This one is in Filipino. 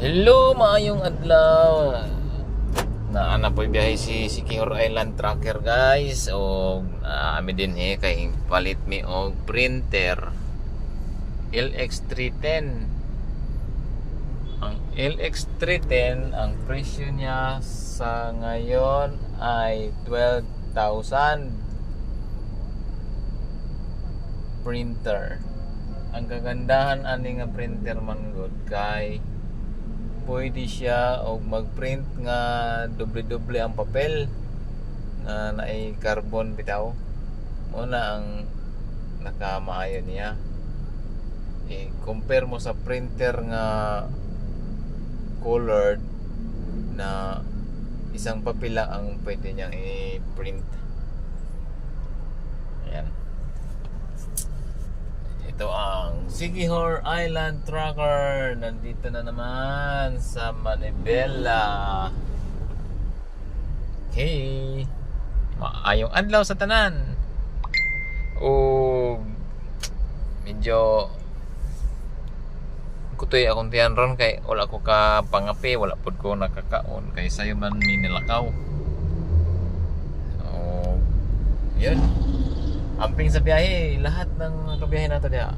Hello, maayong adlaw. Na ana po biyahe si King Island Tracker guys o ami din he kay palit mi og printer LX310. Ang LX310 ang presyo niya sa ngayon ay 12,000 printer. Ang kagandahan ani nga printer man good kay pwede siya og mag-print nga doble-doble ang papel nga naay carbon bitaw. Una ang nakamaayo niya. I compare mo sa printer nga colored na isang papel lang ang pwede niyang i-print. Ayan. Ito ang Sigihor Island Tracker. Nandito na naman sa Manibela. Okay. Maayong adlaw sa tanan. O medyo kutoy akong tiyan ron kay wala ko ka pangapi, wala pod ko nakakaon kay sayo man mi nilakaw. O yun. Amping sa biyahe, lahat ng kabiyahe nato diya.